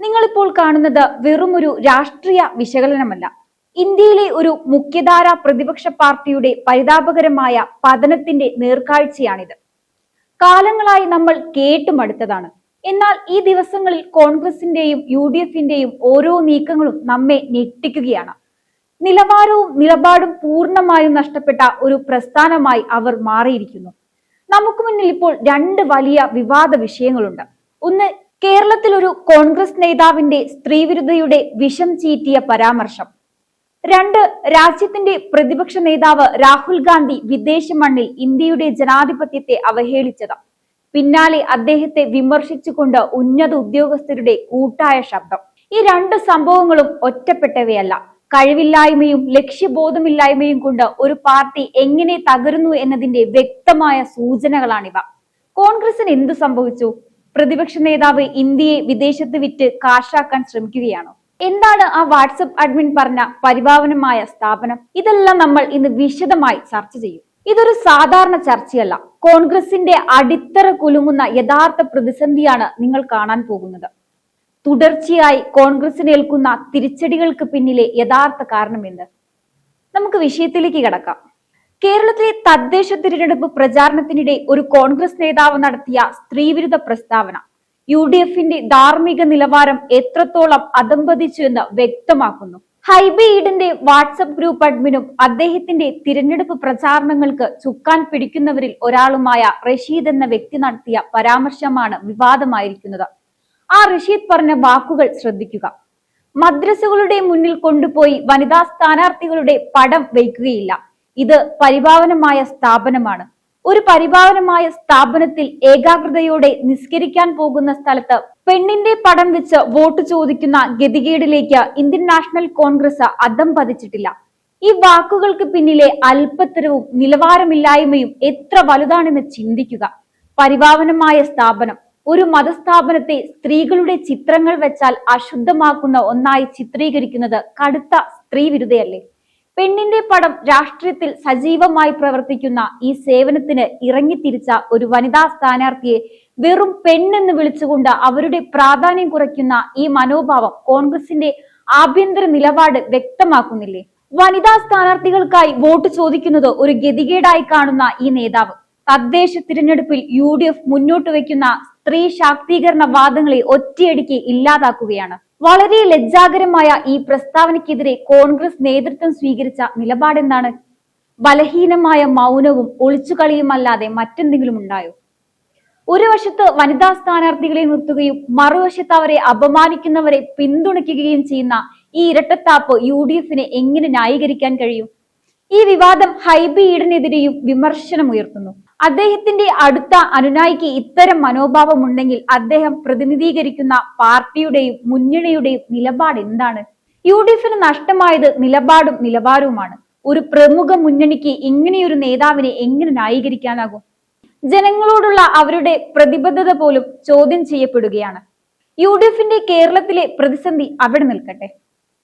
നിങ്ങളിപ്പോൾ കാണുന്നത് വെറുമൊരു രാഷ്ട്രീയ വിശകലനമല്ല. ഇന്ത്യയിലെ ഒരു മുഖ്യധാര പ്രതിപക്ഷ പാർട്ടിയുടെ പരിതാപകരമായ പതനത്തിന്റെ നേർക്കാഴ്ചയാണിത്. കാലങ്ങളായി നമ്മൾ കേട്ടുമടുത്തതാണ്. എന്നാൽ ഈ ദിവസങ്ങളിൽ കോൺഗ്രസിന്റെയും യു ഡി എഫിന്റെയും ഓരോ നീക്കങ്ങളും നമ്മെ ഞെട്ടിക്കുകയാണ്. നിലവാരവും നിലപാടും പൂർണമായും നഷ്ടപ്പെട്ട ഒരു പ്രസ്ഥാനമായി അവർ മാറിയിരിക്കുന്നു. നമുക്ക് മുന്നിൽ ഇപ്പോൾ രണ്ട് വലിയ വിവാദ വിഷയങ്ങളുണ്ട്. ഒന്ന് കേരളത്തിൽ ഒരു കോൺഗ്രസ് നേതാവിന്റെ സ്ത്രീവിരുദ്ധയുടെ വിഷം ചീറ്റിയ പരാമർശം. രണ്ട് രാജ്യത്തിന്റെ പ്രതിപക്ഷ നേതാവ് രാഹുൽ ഗാന്ധി വിദേശ മണ്ണിൽ ഇന്ത്യയുടെ ജനാധിപത്യത്തെ അവഹേളിച്ചത്. പിന്നാലെ അദ്ദേഹത്തെ വിമർശിച്ചുകൊണ്ട് ഉന്നത ഉദ്യോഗസ്ഥരുടെ കൂട്ടായ ശബ്ദം. ഈ രണ്ട് സംഭവങ്ങളും ഒറ്റപ്പെട്ടവയല്ല. കഴിവില്ലായ്മയും ലക്ഷ്യബോധമില്ലായ്മയും കൊണ്ട് ഒരു പാർട്ടി എങ്ങനെ തകരുന്നു എന്നതിന്റെ വ്യക്തമായ സൂചനകളാണിവ. കോൺഗ്രസിന് എന്തു സംഭവിച്ചു? പ്രതിപക്ഷ നേതാവ് ഇന്ത്യയെ വിദേശത്ത് വിറ്റ് കാശാക്കാൻ ശ്രമിക്കുകയാണോ? എന്താണ് ആ വാട്സപ്പ് അഡ്മിൻ പറഞ്ഞ പരിഭാവനമായ സ്ഥാപനം? ഇതെല്ലാം നമ്മൾ ഇന്ന് വിശദമായി ചർച്ച ചെയ്യും. ഇതൊരു സാധാരണ ചർച്ചയല്ല. കോൺഗ്രസിന്റെ അടിത്തറ കുലുങ്ങുന്ന യഥാർത്ഥ പ്രതിസന്ധിയാണ് നിങ്ങൾ കാണാൻ പോകുന്നത്. തുടർച്ചയായി കോൺഗ്രസിന് ഏൽക്കുന്ന തിരിച്ചടികൾക്ക് പിന്നിലെ യഥാർത്ഥ കാരണം എന്ത്? നമുക്ക് വിഷയത്തിലേക്ക് കിടക്കാം. കേരളത്തിലെ തദ്ദേശ തിരഞ്ഞെടുപ്പ് പ്രചാരണത്തിനിടെ ഒരു കോൺഗ്രസ് നേതാവ് നടത്തിയ സ്ത്രീവിരുദ്ധ പ്രസ്താവന. യു ഡി എഫിന്റെ ധാർമ്മിക നിലവാരം എത്രത്തോളം അതമ്പതിച്ചു എന്ന് വ്യക്തമാക്കുന്നു. ഹൈബി ഈഡിന്റെ വാട്സപ്പ് ഗ്രൂപ്പ് അഡ്മിനും അദ്ദേഹത്തിന്റെ തിരഞ്ഞെടുപ്പ് പ്രചാരണങ്ങൾക്ക് ചുക്കാൻ പിടിക്കുന്നവരിൽ ഒരാളുമായ റഷീദ് എന്ന വ്യക്തി നടത്തിയ പരാമർശമാണ് വിവാദമായിരിക്കുന്നത്. ആ റഷീദ് പറഞ്ഞ വാക്കുകൾ ശ്രദ്ധിക്കുക. മദ്രസകളുടെ മുന്നിൽ കൊണ്ടുപോയി വനിതാ സ്ഥാനാർത്ഥികളുടെ പടം വയ്ക്കുകയില്ല. ഇത് പരിഭാവനമായ സ്ഥാപനമാണ്. ഒരു പരിഭാവനമായ സ്ഥാപനത്തിൽ ഏകാഗ്രതയോടെ നിസ്കരിക്കാൻ പോകുന്ന സ്ഥലത്ത് പെണ്ണിന്റെ പടം വെച്ച് വോട്ട് ചോദിക്കുന്ന ഗതികേടിലേക്ക് ഇന്ത്യൻ നാഷണൽ കോൺഗ്രസ് അദം പതിച്ചിട്ടില്ല. ഈ വാക്കുകൾക്ക് പിന്നിലെ അല്പത്തരവും നിലവാരമില്ലായ്മയും എത്ര വലുതാണെന്ന് ചിന്തിക്കുക. പരിഭാവനമായ സ്ഥാപനം ഒരു മതസ്ഥാപനത്തെ സ്ത്രീകളുടെ ചിത്രങ്ങൾ വെച്ചാൽ അശുദ്ധമാക്കുന്ന ഒന്നായി ചിത്രീകരിക്കുന്നത് കടുത്ത സ്ത്രീ വിരുദ്ധയല്ലേ പെണ്ണിന്റെ പടം രാഷ്ട്രീയത്തിൽ സജീവമായി പ്രവർത്തിക്കുന്ന ഈ സേവനത്തിന് ഇറങ്ങിത്തിരിച്ച ഒരു വനിതാ സ്ഥാനാർത്ഥിയെ വെറും പെണ്ണെന്ന് വിളിച്ചുകൊണ്ട് അവരുടെ പ്രാധാന്യം കുറയ്ക്കുന്ന ഈ മനോഭാവം കോൺഗ്രസിന്റെ ആഭ്യന്തര നിലപാട് വ്യക്തമാക്കുന്നില്ലേ? വനിതാ സ്ഥാനാർത്ഥികൾക്കായി വോട്ട് ചോദിക്കുന്നത് ഒരു ഗതികേടായി കാണുന്ന ഈ നേതാവ്. തദ്ദേശ തിരഞ്ഞെടുപ്പിൽ യു ഡി എഫ് മുന്നോട്ട് വയ്ക്കുന്ന സ്ത്രീ ശാക്തീകരണ വാദങ്ങളെ ഒറ്റയടിക്ക് ഇല്ലാതാക്കുകയാണ്. വളരെ ലജ്ജാകരമായ ഈ പ്രസ്താവനയ്ക്കെതിരെ കോൺഗ്രസ് നേതൃത്വം സ്വീകരിച്ച നിലപാടെന്താണ്? ബലഹീനമായ മൗനവും ഒളിച്ചുകളിയുമല്ലാതെ മറ്റെന്തെങ്കിലും ഉണ്ടായോ? ഒരു വശത്ത് വനിതാ സ്ഥാനാർത്ഥികളെ നിർത്തുകയും മറുവശത്ത് അവരെ അപമാനിക്കുന്നവരെ പിന്തുണയ്ക്കുകയും ചെയ്യുന്ന ഈ ഇരട്ടത്താപ്പ് യു ഡി എഫിനെ എങ്ങനെ ന്യായീകരിക്കാൻ കഴിയും? ഈ വിവാദം ഹൈബി ഈഡനെതിരെയും വിമർശനമുയർത്തുന്നു. അദ്ദേഹത്തിന്റെ അടുത്ത അനുനായിക്ക് ഇത്തരം മനോഭാവമുണ്ടെങ്കിൽ അദ്ദേഹം പ്രതിനിധീകരിക്കുന്ന പാർട്ടിയുടെയും മുന്നണിയുടെയും നിലപാട് എന്താണ്? യു ഡി എഫിന് നഷ്ടമായത് നിലപാടും നിലവാരവുമാണ്. ഒരു പ്രമുഖ മുന്നണിക്ക് ഇങ്ങനെയൊരു നേതാവിനെ എങ്ങനെ ന്യായീകരിക്കാനാകും? ജനങ്ങളോടുള്ള അവരുടെ പ്രതിബദ്ധത പോലും ചോദ്യം ചെയ്യപ്പെടുകയാണ്. യു ഡി എഫിന്റെ കേരളത്തിലെ പ്രതിസന്ധി അവിടെ നിൽക്കട്ടെ.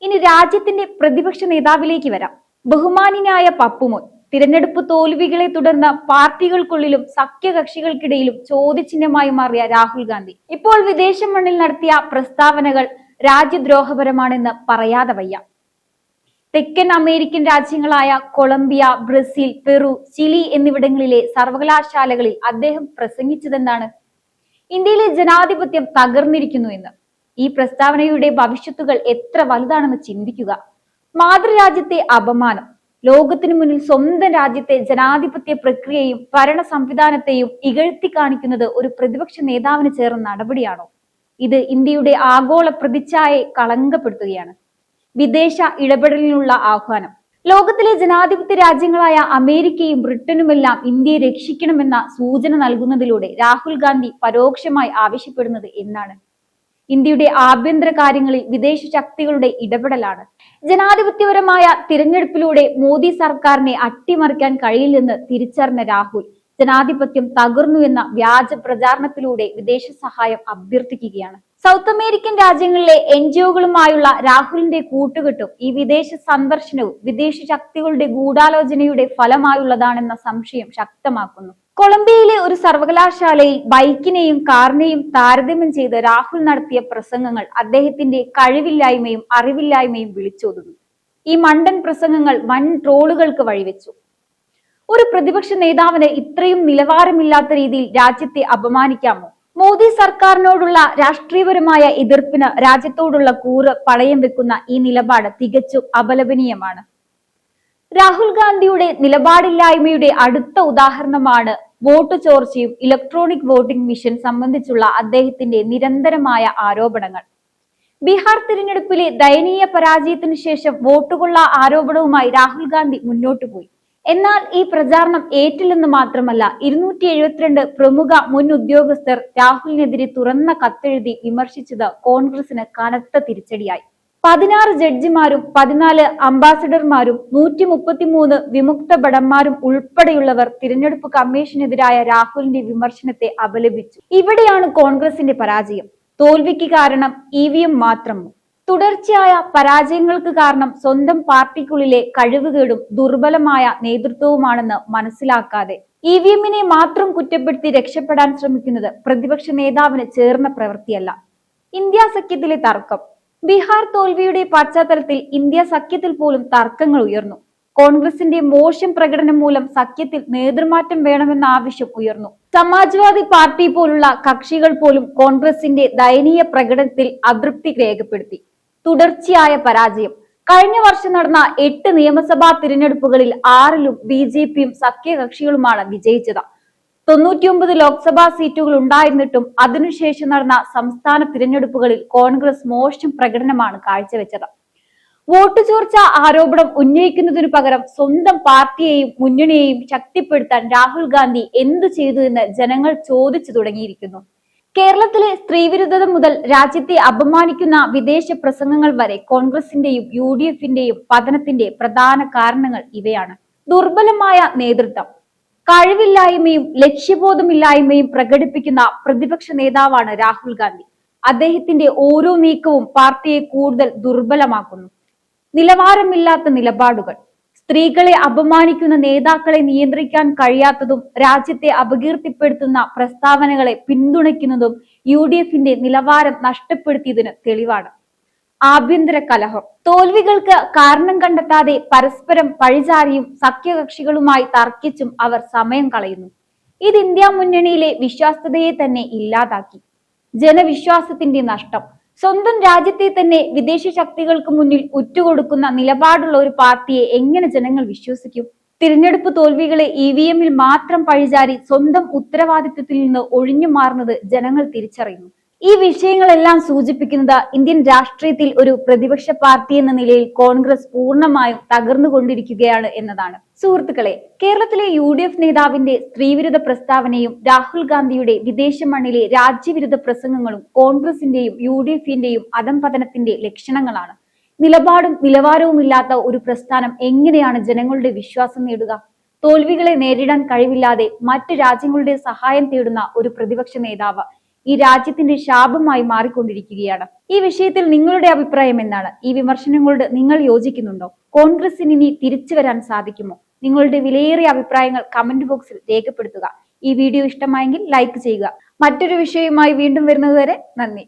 ഇനി രാജ്യത്തിന്റെ പ്രതിപക്ഷ നേതാവിലേക്ക് വരാം. ബഹുമാനിനായ പപ്പുമോൻ തിരഞ്ഞെടുപ്പ് തോൽവികളെ തുടർന്ന് പാർട്ടികൾക്കുള്ളിലും സഖ്യകക്ഷികൾക്കിടയിലും ചോദ്യചിഹ്നമായി മാറിയ രാഹുൽ ഗാന്ധി. ഇപ്പോൾ വിദേശ മണ്ണിൽ നടത്തിയ പ്രസ്താവനകൾ രാജ്യദ്രോഹപരമാണെന്ന് പറയാതെ വയ്യ. തെക്കൻ അമേരിക്കൻ രാജ്യങ്ങളായ കൊളംബിയ ബ്രസീൽ പെറു ചിലി എന്നിവിടങ്ങളിലെ സർവകലാശാലകളിൽ അദ്ദേഹം പ്രസംഗിച്ചതെന്താണ്? ഇന്ത്യയിലെ ജനാധിപത്യം തകർന്നിരിക്കുന്നു എന്ന്. ഈ പ്രസ്താവനയുടെ ഭവിഷ്യത്തുകൾ എത്ര വലുതാണെന്ന് ചിന്തിക്കുക. മാതൃരാജ്യത്തെ അപമാനം. ലോകത്തിനു മുന്നിൽ സ്വന്തം രാജ്യത്തെ ജനാധിപത്യ പ്രക്രിയയും ഭരണ സംവിധാനത്തെയും ഇകഴ്ത്തി കാണിക്കുന്നത് ഒരു പ്രതിപക്ഷ നേതാവിന് ചേർന്ന നടപടിയാണോ? ഇത് ഇന്ത്യയുടെ ആഗോള പ്രതിച്ഛായെ കളങ്കപ്പെടുത്തുകയാണ്. വിദേശ ഇടപെടലിനുള്ള ആഹ്വാനം. ലോകത്തിലെ ജനാധിപത്യ രാജ്യങ്ങളായ അമേരിക്കയും ബ്രിട്ടനുമെല്ലാം ഇന്ത്യയെ രക്ഷിക്കണമെന്ന സൂചന നൽകുന്നതിലൂടെ രാഹുൽ ഗാന്ധി പരോക്ഷമായി ആവശ്യപ്പെടുന്നത് എന്നാണ്. ഇന്ത്യയുടെ ആഭ്യന്തര കാര്യങ്ങളിൽ വിദേശ ശക്തികളുടെ ഇടപെടലാണ്. ജനാധിപത്യപരമായ തിരഞ്ഞെടുപ്പിലൂടെ മോദി സർക്കാരിനെ അട്ടിമറിക്കാൻ കഴിയില്ലെന്ന് തിരിച്ചറിഞ്ഞ രാഹുൽ ജനാധിപത്യം തകർന്നു എന്ന വ്യാജ പ്രചാരണത്തിലൂടെ വിദേശ സഹായം അഭ്യർത്ഥിക്കുകയാണ്. സൗത്ത് അമേരിക്കൻ രാജ്യങ്ങളിലെ എൻ ജി ഒകളുമായുള്ള രാഹുലിന്റെ കൂട്ടുകെട്ടും ഈ വിദേശ സന്ദർശനവും വിദേശ ശക്തികളുടെ ഗൂഢാലോചനയുടെ ഫലമായുള്ളതാണെന്ന സംശയം ശക്തമാക്കുന്നു. കൊളംബിയയിലെ ഒരു സർവകലാശാലയിൽ ബൈക്കിനെയും കാറിനെയും താരതമ്യം ചെയ്ത് രാഹുൽ നടത്തിയ പ്രസംഗങ്ങൾ അദ്ദേഹത്തിന്റെ കഴിവില്ലായ്മയും അറിവില്ലായ്മയും വിളിച്ചോതുന്നു. ഈ മണ്ടൻ പ്രസംഗങ്ങൾ വൻ ട്രോളുകൾക്ക് വഴിവെച്ചു. ഒരു പ്രതിപക്ഷ നേതാവിന് ഇത്രയും നിലവാരമില്ലാത്ത രീതിയിൽ രാജ്യത്തെ അപമാനിക്കാമോ? മോദി സർക്കാരിനോടുള്ള രാഷ്ട്രീയപരമായ എതിർപ്പിന് രാജ്യത്തോടുള്ള കൂറ് പണയം വെക്കുന്ന ഈ നിലപാട് തികച്ചും അപലപനീയമാണ്. രാഹുൽ ഗാന്ധിയുടെ നിലപാടില്ലായ്മയുടെ അടുത്ത ഉദാഹരണമാണ് വോട്ട് ചോർച്ചയും ഇലക്ട്രോണിക് വോട്ടിംഗ് മിഷൻ സംബന്ധിച്ചുള്ള അദ്ദേഹത്തിന്റെ നിരന്തരമായ ആരോപണങ്ങൾ. ബീഹാർ തിരഞ്ഞെടുപ്പിലെ ദയനീയ പരാജയത്തിനു ശേഷം വോട്ടുകൊള്ള ആരോപണവുമായി രാഹുൽ ഗാന്ധി മുന്നോട്ടു പോയി. എന്നാൽ ഈ പ്രചാരണം ഏറ്റില്ലെന്ന് മാത്രമല്ല ഇരുന്നൂറ്റി എഴുപത്തിരണ്ട് പ്രമുഖ മുൻ ഉദ്യോഗസ്ഥർ രാഹുലിനെതിരെ തുറന്ന കത്തെഴുതി വിമർശിച്ചത് കോൺഗ്രസിന് കനത്ത തിരിച്ചടിയായി. പതിനാറ് ജഡ്ജിമാരും പതിനാല് അംബാസഡർമാരും നൂറ്റി മുപ്പത്തിമൂന്ന് വിമുക്ത ഭടന്മാരും ഉൾപ്പെടെയുള്ളവർ തിരഞ്ഞെടുപ്പ് കമ്മീഷനെതിരായ രാഹുലിന്റെ വിമർശനത്തെ അപലപിച്ചു. ഇവിടെയാണ് കോൺഗ്രസിന്റെ പരാജയം. തോൽവിക്ക് കാരണം ഇ വി എം മാത്രമോ തുടർച്ചയായ പരാജയങ്ങൾക്ക് കാരണം സ്വന്തം പാർട്ടിക്കുള്ളിലെ കഴിവുകേടും ദുർബലമായ നേതൃത്വവുമാണെന്ന് മനസ്സിലാക്കാതെ ഇ വി എമ്മിനെ മാത്രം കുറ്റപ്പെടുത്തി രക്ഷപ്പെടാൻ ശ്രമിക്കുന്നത് പ്രതിപക്ഷ നേതാവിന് ചേർന്ന പ്രവൃത്തിയല്ല. ഇന്ത്യ സഖ്യത്തിലെ തർക്കം. ബീഹാർ തോൽവിയുടെ പശ്ചാത്തലത്തിൽ ഇന്ത്യ സഖ്യത്തിൽ പോലും തർക്കങ്ങൾ ഉയർന്നു. കോൺഗ്രസിന്റെ മോശം പ്രകടനം മൂലം സഖ്യത്തിൽ നേതൃമാറ്റം വേണമെന്ന ആവശ്യം ഉയർന്നു. സമാജ്വാദി പാർട്ടി പോലുള്ള കക്ഷികൾ പോലും കോൺഗ്രസിന്റെ ദയനീയ പ്രകടനത്തിൽ അതൃപ്തി രേഖപ്പെടുത്തി. തുടർച്ചയായ പരാജയം. കഴിഞ്ഞ വർഷം നടന്ന എട്ട് നിയമസഭാ തിരഞ്ഞെടുപ്പുകളിൽ ആറിലും ബി ജെ പിയും സഖ്യകക്ഷികളുമാണ് വിജയിച്ചത്. തൊണ്ണൂറ്റിയൊമ്പത് ലോക്സഭാ സീറ്റുകൾ ഉണ്ടായിരുന്നിട്ടും അതിനുശേഷം നടന്ന സംസ്ഥാന തിരഞ്ഞെടുപ്പുകളിൽ കോൺഗ്രസ് മോശം പ്രകടനമാണ് കാഴ്ചവെച്ചത്. വോട്ട് ചോർച്ച ആരോപണം ഉന്നയിക്കുന്നതിനു പകരം സ്വന്തം പാർട്ടിയെയും മുന്നണിയെയും ശക്തിപ്പെടുത്താൻ രാഹുൽ ഗാന്ധി എന്തു ചെയ്തു എന്ന് ജനങ്ങൾ ചോദിച്ചു തുടങ്ങിയിരിക്കുന്നു. കേരളത്തിലെ സ്ത്രീവിരുദ്ധത മുതൽ രാജ്യത്തെ അപമാനിക്കുന്ന വിദേശ പ്രസംഗങ്ങൾ വരെ കോൺഗ്രസിന്റെയും യു ഡി എഫിന്റെയും പതനത്തിന്റെ പ്രധാന കാരണങ്ങൾ ഇവയാണ്. ദുർബലമായ നേതൃത്വം കഴിവില്ലായ്മയും ലക്ഷ്യബോധമില്ലായ്മയും പ്രകടിപ്പിക്കുന്ന പ്രതിപക്ഷ നേതാവാണ് രാഹുൽ ഗാന്ധി. അദ്ദേഹത്തിന്റെ ഓരോ നീക്കവും പാർട്ടിയെ കൂടുതൽ ദുർബലമാക്കുന്നു. നിലവാരമില്ലാത്ത നിലപാടുകൾ സ്ത്രീകളെ അപമാനിക്കുന്ന നേതാക്കളെ നിയന്ത്രിക്കാൻ കഴിയാത്തതും രാജ്യത്തെ അപകീർത്തിപ്പെടുത്തുന്ന പ്രസ്താവനകളെ പിന്തുണയ്ക്കുന്നതും യു ഡി എഫിന്റെ നിലവാരം നഷ്ടപ്പെടുത്തിയതിന് തെളിവാണ്. ആഭ്യന്തര കലഹം. തോൽവികൾക്ക് കാരണം കണ്ടെത്താതെ പരസ്പരം പഴിചാരിയും സഖ്യകക്ഷികളുമായി തർക്കിച്ചും അവർ സമയം കളയുന്നു. ഇത് ഇന്ത്യ മുന്നണിയിലെ വിശ്വാസ്യതയെ തന്നെ ഇല്ലാതാക്കി. ജനവിശ്വാസത്തിന്റെ നഷ്ടം. സ്വന്തം രാജ്യത്തെ തന്നെ വിദേശ ശക്തികൾക്ക് മുന്നിൽ ഉറ്റുകൊടുക്കുന്ന നിലപാടുള്ള ഒരു പാർട്ടിയെ എങ്ങനെ ജനങ്ങൾ വിശ്വസിക്കും? തിരഞ്ഞെടുപ്പ് തോൽവികളെ ഇ വി എമ്മിൽ മാത്രം പഴിചാരി സ്വന്തം ഉത്തരവാദിത്വത്തിൽ നിന്ന് ഒഴിഞ്ഞു മാറുന്നത് ജനങ്ങൾ തിരിച്ചറിയുന്നു. ഈ വിഷയങ്ങളെല്ലാം സൂചിപ്പിക്കുന്നത് ഇന്ത്യൻ രാഷ്ട്രീയത്തിൽ ഒരു പ്രതിപക്ഷ പാർട്ടി എന്ന നിലയിൽ കോൺഗ്രസ് പൂർണമായും തകർന്നുകൊണ്ടിരിക്കുകയാണ് എന്നതാണ്. സുഹൃത്തുക്കളെ കേരളത്തിലെ യു ഡി എഫ് നേതാവിന്റെ സ്ത്രീവിരുദ്ധ പ്രസ്താവനയും രാഹുൽ ഗാന്ധിയുടെ വിദേശ മണ്ണിലെ രാജ്യവിരുദ്ധ പ്രസംഗങ്ങളും കോൺഗ്രസിന്റെയും യു ഡി എഫിന്റെയും അധംപതനത്തിന്റെ ലക്ഷണങ്ങളാണ്. നിലപാടും നിലവാരവും ഇല്ലാത്ത ഒരു പ്രസ്ഥാനം എങ്ങനെയാണ് ജനങ്ങളുടെ വിശ്വാസം നേടുക? തോൽവികളെ നേരിടാൻ കഴിവില്ലാതെ മറ്റ് രാജ്യങ്ങളുടെ സഹായം തേടുന്ന ഒരു പ്രതിപക്ഷ നേതാവ് ഈ രാജ്യത്തിന്റെ ശാപമായി മാറിക്കൊണ്ടിരിക്കുകയാണ്. ഈ വിഷയത്തിൽ നിങ്ങളുടെ അഭിപ്രായം എന്താണ്? ഈ വിമർശനങ്ങളോട് നിങ്ങൾ യോജിക്കുന്നുണ്ടോ? കോൺഗ്രസിന് ഇനി തിരിച്ചു വരാൻ സാധിക്കുമോ? നിങ്ങളുടെ വിലയേറിയ അഭിപ്രായങ്ങൾ കമന്റ് ബോക്സിൽ രേഖപ്പെടുത്തുക. ഈ വീഡിയോ ഇഷ്ടമായെങ്കിൽ ലൈക്ക് ചെയ്യുക. മറ്റൊരു വിഷയവുമായി വീണ്ടും വരുന്നതുവരെ നന്ദി.